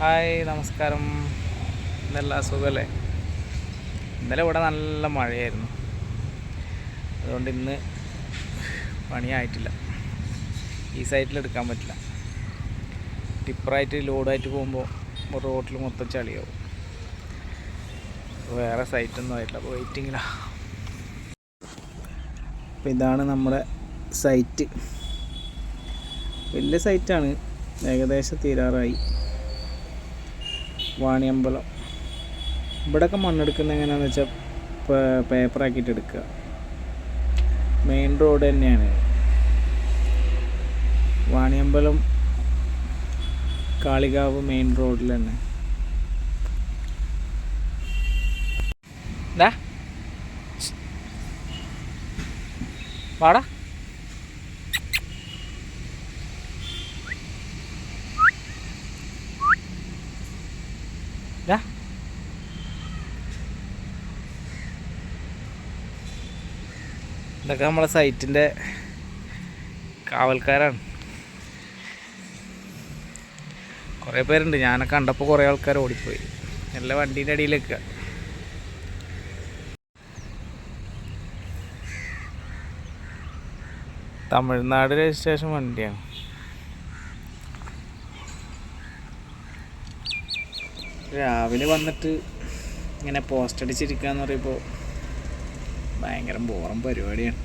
Hi നമസ്കാരം. ഇന്നല്ല സുഖമല്ലേ ഇന്നലെ ഇവിടെ നല്ല മഴയായിരുന്നു. അതുകൊണ്ട് ഇന്ന് പണിയായിട്ടില്ല. ഈ സൈറ്റിൽ എടുക്കാൻ പറ്റില്ല. ടിപ്പറായിട്ട് ലോഡായിട്ട് പോകുമ്പോൾ റോട്ടിൽ മൊത്തം ചളിയാവും. വേറെ സൈറ്റൊന്നും ആയിട്ടില്ല. അപ്പോൾ വെയിറ്റിങ്ങിലാണ് അപ്പോൾ ഇതാണ് നമ്മുടെ സൈറ്റ്. വലിയ സൈറ്റാണ്. ഏകദേശം തീരാറായി. വാണിയമ്പലം. ഇവിടെയൊക്കെ മണ്ണെടുക്കുന്നത് എങ്ങനെയാണെന്ന് വെച്ചാൽ പേപ്പറാക്കിയിട്ട് എടുക്കുക മെയിൻ റോഡ് തന്നെയാണ്. വാണിയമ്പലം കാളികാവ് മെയിൻ റോഡിൽ തന്നെ. വാടാ. ഇതൊക്കെ നമ്മളെ സൈറ്റിന്റെ കാവൽക്കാരാണ്. കുറേ പേരുണ്ട്. ഞാനൊക്കെ കണ്ടപ്പോൾ കുറേ ആൾക്കാർ ഓടിപ്പോയി. നല്ല വണ്ടീന്റെ അടിയിലേക്ക് തമിഴ്നാട് രജിസ്ട്രേഷൻ വണ്ടിയാണ്. രാവിലെ വന്നിട്ട് ഇങ്ങനെ പോസ്റ്റ് അടിച്ചിരിക്കുക എന്ന് പറയുമ്പോൾ ഭയങ്കര ബോറം പരിപാടിയാണ്.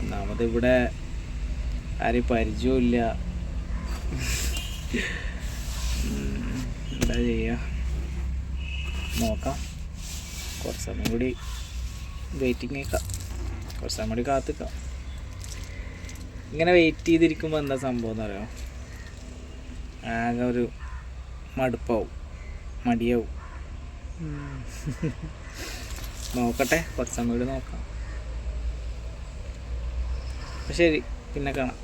ഒന്നാമത് ഇവിടെ ആരെയും പരിചയമില്ല എന്താ ചെയ്യുക നോക്കാം. കുറച്ച് സമയം കൂടി വെയിറ്റിംഗ് നിൽക്കാം കുറച്ച് സമയം കൂടി കാത്തിക്കാം. ഇങ്ങനെ വെയിറ്റ് ചെയ്തിരിക്കുമ്പോൾ എന്താ സംഭവം എന്ന് അറിയാം? ആകെ ഒരു മടുപ്പാവും. മടിയാവും. നോക്കട്ടെ കുറച്ച് സമയം നോക്കാം. ശരി പിന്നെ കാണാം.